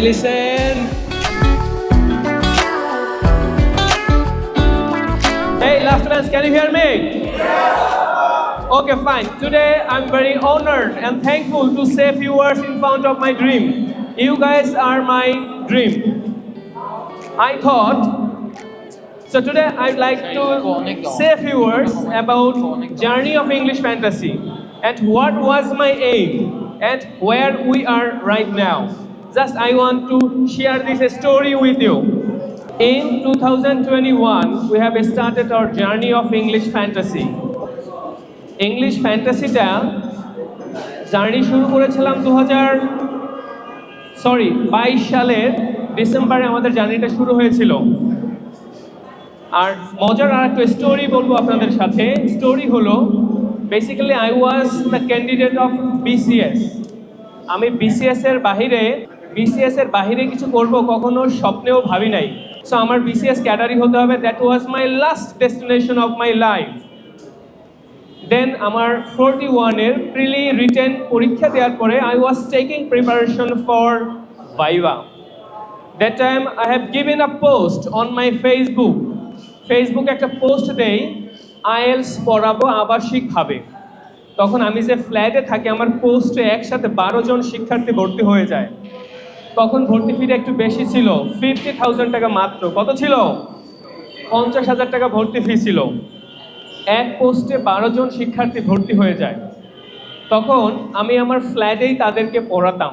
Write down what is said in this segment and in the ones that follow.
listen. Hey, last dance, can you hear me? Okay, fine. Today I'm very honored and thankful to say a few words in front of my dream. You guys are my dream. I thought so today I'd like to say a few words about journey of English fantasy and what was my aim and where we are right now. Just I want to share this story with you. In 2021, we have started our journey of English fantasy. English ফ্যান্টাসিটা journey শুরু করেছিলাম দু হাজার sorry বাইশ সালের ডিসেম্বরে আমাদের জার্নিটা শুরু হয়েছিল আর মজার আর একটা স্টোরি বলব আপনাদের সাথে স্টোরি হলো basically I was the candidate of BCS আমি বিসিএস এর বাহিরে বিসিএস এর বাহিরে কিছু করব কখনো স্বপ্নেও ভাবি নাই। সো আমার বিসিএস ক্যাডারি হতে হবে that was my last destination of my life then আমার ফোরটি ওয়ানের প্রিলি রিটেন পরীক্ষা দেওয়ার পরে I was taking preparation for viva that time I have given a post on my Facebook ফেসবুকে একটা পোস্ট দেই আইএলস পড়াবো আবাসিকভাবে তখন আমি যে ফ্ল্যাটে থাকি, আমার পোস্টে একসাথে বারো জন শিক্ষার্থী ভর্তি হয়ে যায়। তখন ভর্তি ফিটা একটু বেশি ছিল। ফিফটি থাউজেন্ড টাকা মাত্র। কত ছিল? পঞ্চাশ হাজার টাকা ভর্তি ফি ছিল। এক পোস্টে বারো জন শিক্ষার্থী ভর্তি হয়ে যায়। তখন আমি আমার ফ্ল্যাটেই তাদেরকে পড়াতাম।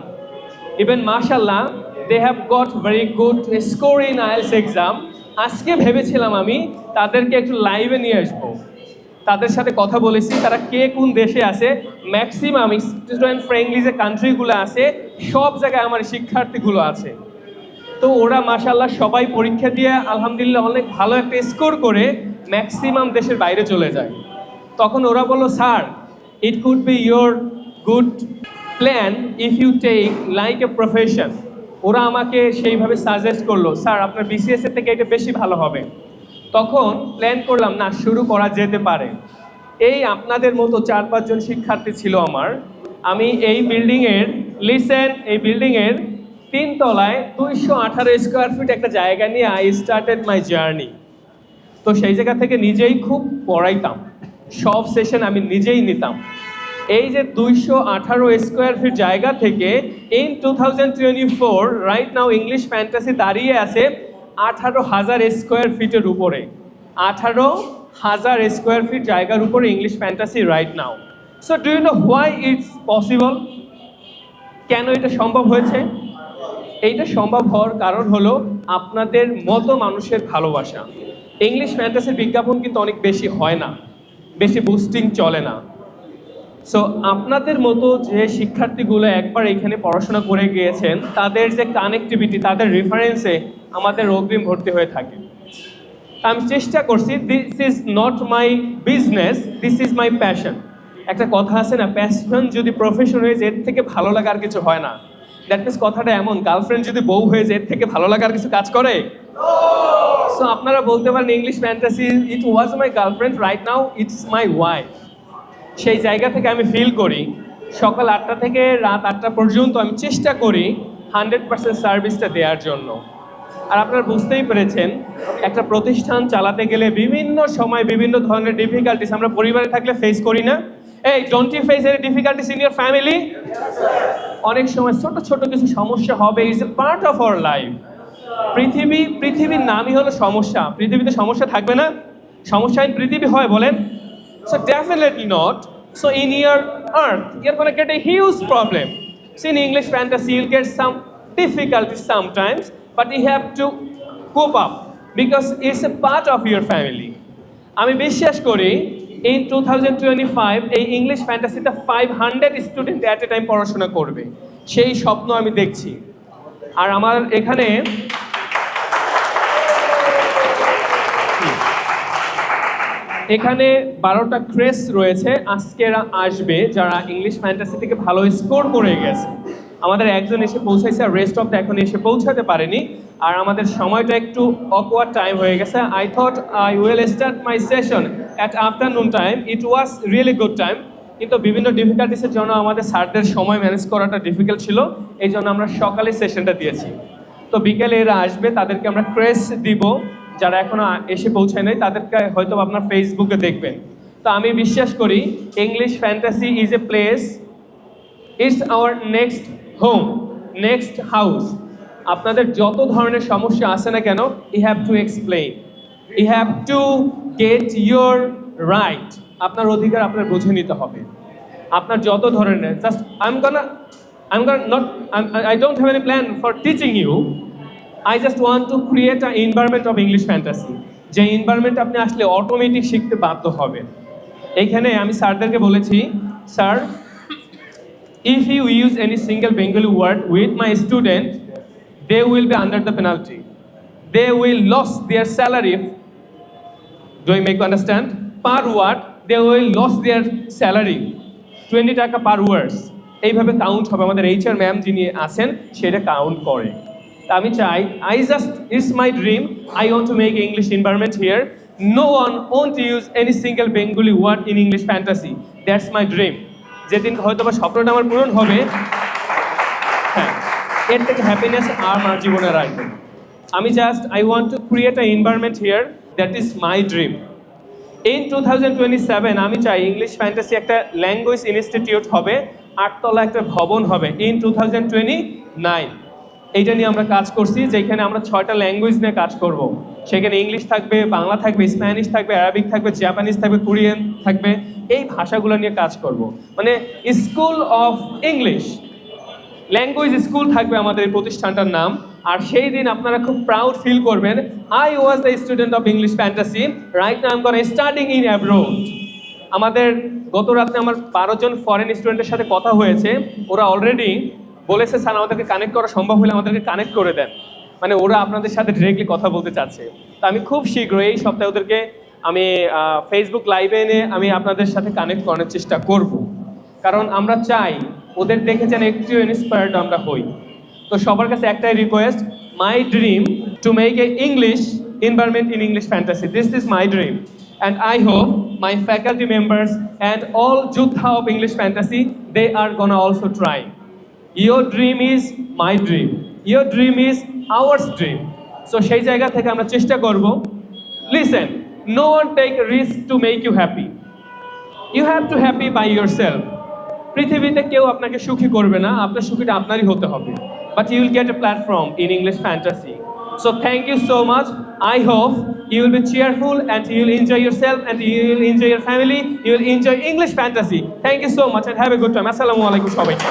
ইভেন মাশাল্লাহ they have got very good score in IELTS exam আজকে ভেবেছিলাম আমি তাদেরকে একটু লাইভে নিয়ে আসব। তাদের সাথে কথা বলেছি, তারা কে কোন দেশে আছে? ম্যাক্সিমাম স্টুডেন্ট ফ্রেন্ডলি যে কান্ট্রিগুলো আছে সব জায়গায় আমার শিক্ষার্থীগুলো আছে। তো ওরা মাশাল্লাহ সবাই পরীক্ষা দিয়ে আলহামদুলিল্লাহ অনেক ভালো একটা স্কোর করে ম্যাক্সিমাম দেশের বাইরে চলে যায়। তখন ওরা বলল, sir it could be your good plan if you take like a profession ওরা আমাকে সেইভাবে সাজেস্ট করল, স্যার, আপনার বিসিএস এর থেকে এটা বেশি ভালো হবে। তখন প্ল্যান করলাম, না, শুরু করা যেতে পারে। এই আপনাদের মতো চার পাঁচজন শিক্ষার্থী ছিল আমার। আমি এই বিল্ডিংয়ের লিসেন, এই বিল্ডিংয়ের তিন তলায় দুইশো আঠারো স্কোয়ার ফিট একটা জায়গা নিয়ে আই স্টার্টেড মাই জার্নি তো সেই জায়গা থেকে নিজেই খুব পড়াইতাম। সব সেশন আমি নিজেই নিতাম। এই যে দুইশো আঠারো স্কোয়ার ফিট জায়গা থেকে in two thousand twenty four right now English fantasy দাঁড়িয়ে আছে আঠারো হাজার স্কোয়ার ফিটের উপরে। আঠারো হাজার স্কোয়ার ফিট জায়গার উপরে English fantasy right now so do you know why it's possible কেন এটা সম্ভব হয়েছে? এইটা সম্ভব হওয়ার কারণ হলো আপনাদের মতো মানুষের ভালোবাসা। ইংলিশ ফ্যান্টাসির বিজ্ঞাপন কিন্তু অনেক বেশি হয় না, বেশি বুস্টিং চলে না। সো আপনাদের মতো যে শিক্ষার্থীগুলো একবার এখানে পড়াশোনা করে গিয়েছেন, তাদের যে কানেক্টিভিটি তাদের রেফারেন্সে আমাদের অগ্রিম ভর্তি হয়ে থাকে। আমি চেষ্টা করছি this is not my business this is my passion একটা কথা আছে না প্যাশন যদি প্রফেশন হয়ে যায়, এর থেকে ভালো লাগার কিছু হয় না। দ্যাট মিনস কথাটা এমন গার্লফ্রেন্ড যদি বউ হয়ে যায়, এর থেকে ভালো লাগার কিছু কাজ করে? সো আপনারা বলতে পারেন English fantasy it was my girlfriend right now it's my wife সেই জায়গা থেকে আমি ফিল করি, সকাল আটটা থেকে রাত আটটা পর্যন্ত আমি চেষ্টা করি হান্ড্রেড পার্সেন্ট সার্ভিসটা দেওয়ার জন্য। আর আপনারা বুঝতেই পেরেছেন, একটা প্রতিষ্ঠান চালাতে গেলে বিভিন্ন সময় বিভিন্ন ধরনের ডিফিকাল্টিস আমরা পরিবারে থাকলে ফেস করি না। এই don't you face any difficulties in your family অনেক সময় ছোট ছোট কিছু সমস্যা হবে is a part of our life পৃথিবী, পৃথিবীর নামই হলো সমস্যা। পৃথিবীতে সমস্যা থাকবে না। সমস্যাহীন পৃথিবী হয় বলেন। So definitely not so in your earth you're gonna get a huge problem so in English fantasy you'll get some difficulties sometimes but you have to cope up because it's a part of your family আমি বিশ্বাস করি in two thousand twenty five এই English ফ্যান্টাসিতে five hundred student at a time পড়াশোনা করবে। সেই স্বপ্ন আমি দেখছি। আর আমার এখানে এখানে বারোটা ক্রেস রয়েছে। আজকে আসবে যারা ইংলিশ ফ্যান্টাসি থেকে ভালো স্কোর করে গেছে। আমাদের একজন এসে পৌঁছাইছে আর রেস্ট অফ এখন এসে পৌঁছাতে পারেনি। আর আমাদের সময়টা একটু অকওয়ার্ড টাইম হয়ে গেছে। I thought I will start my session at afternoon time it was really good time কিন্তু বিভিন্ন ডিফিকাল্টিসের জন্য আমাদের স্যারদের সময় ম্যানেজ করাটা ডিফিকাল্ট ছিল। এই জন্য আমরা সকালে সেশনটা দিয়েছি। তো বিকেলে এরা আসবে, তাদেরকে আমরা ক্রেস দিব। যারা এখনও আ- এসে পৌঁছায় নাই, তাদেরকে হয়তো আপনার ফেসবুকে দেখবেন। তো আমি বিশ্বাস করি English Fantasy is a place it's our next home next house আপনাদের যত ধরনের সমস্যা আছে না কেন I have to explain I have to get your right আপনার অধিকার আপনার বুঝে নিতে হবে। আপনার যত ধরনের just I am gonna I am not I don't have any plan for teaching you I just want to create a environment of English Fantasy যে এনভায়রনমেন্ট আপনি আসলে অটোমেটিক শিখতে বাধ্য হবে। এইখানে আমি স্যারদেরকে বলেছি sir if you use any single Bengali word with my student, they will be under the penalty. They will lose their salary. Do I make you understand? Per word, they will lose their salary. 20 টাকা পার ওয়ার্ডস এইভাবে count হবে আমাদের HR ma'am যিনি আছেন সেটা count করে আমি চাই I just it's my dream I want to make English environment here no one won't use any single Bengali word in English Fantasy that's my dream যেদিন হয়তো বা স্বপ্নটা আমার পূরণ হবে এর থেকে হ্যাপিনেস আর আমার জীবনে রাখবে আমি just I want to create a environment here that is my dream in two thousand twenty seven আমি চাই ইংলিশ ফ্যান্টাসি একটা ল্যাঙ্গুয়েজ ইনস্টিটিউট হবে, আটতলা একটা ভবন হবে in two thousand twenty nine এইটা নিয়ে আমরা কাজ করছি, যেখানে আমরা ছয়টা ল্যাঙ্গুয়েজ নিয়ে কাজ করব। সেখানে ইংলিশ থাকবে, বাংলা থাকবে স্প্যানিশ থাকবে অ্যারাবিক থাকবে জাপানিজ থাকবে কোরিয়ান থাকবে, এই ভাষাগুলো নিয়ে কাজ করব। মানে school of English language school থাকবে আমাদের এই প্রতিষ্ঠানটার নাম। আর সেই দিন আপনারা খুব প্রাউড ফিল করবেন I was the student of English Fantasy right নাম করে স্টার্টিং ইন অ্যাব্রোড আমাদের গত রাত্রে আমার বারো জন ফরেন স্টুডেন্টের সাথে কথা হয়েছে, ওরা অলরেডি বলেছে, স্যার, আমাদেরকে কানেক্ট করা সম্ভব হলে আমাদেরকে কানেক্ট করে দেন। মানে ওরা আপনাদের সাথে ডিরেক্টলি কথা বলতে চাচ্ছে। তো আমি খুব শীঘ্র এই সপ্তাহে ওদেরকে আমি ফেসবুক লাইভে এনে আমি আপনাদের সাথে কানেক্ট করার চেষ্টা করব। কারণ আমরা চাই ওদের দেখে যেন একটু ইন্সপায়ার্ড আমরা হই। তো সবার কাছে একটাই request my dream to make a English environment in English Fantasy this is my dream and I hope my faculty members and all youth of English Fantasy they are gone also try your dream is my dream your dream is ours dream so সেই জায়গা থেকে আমরা চেষ্টা করব। Listen no one take risk to make you happy you have to happy by your self পৃথিবীতে কেউ আপনাকে সুখী করবে না, আপনার সুখীটা আপনারই হতে হবে। But you will get a platform in English Fantasy so thank you so much I hope you will be cheerful and you will enjoy your self and you will enjoy your family you will enjoy English Fantasy thank you so much and have a good time আসসালামু আলাইকুম সবাইকে।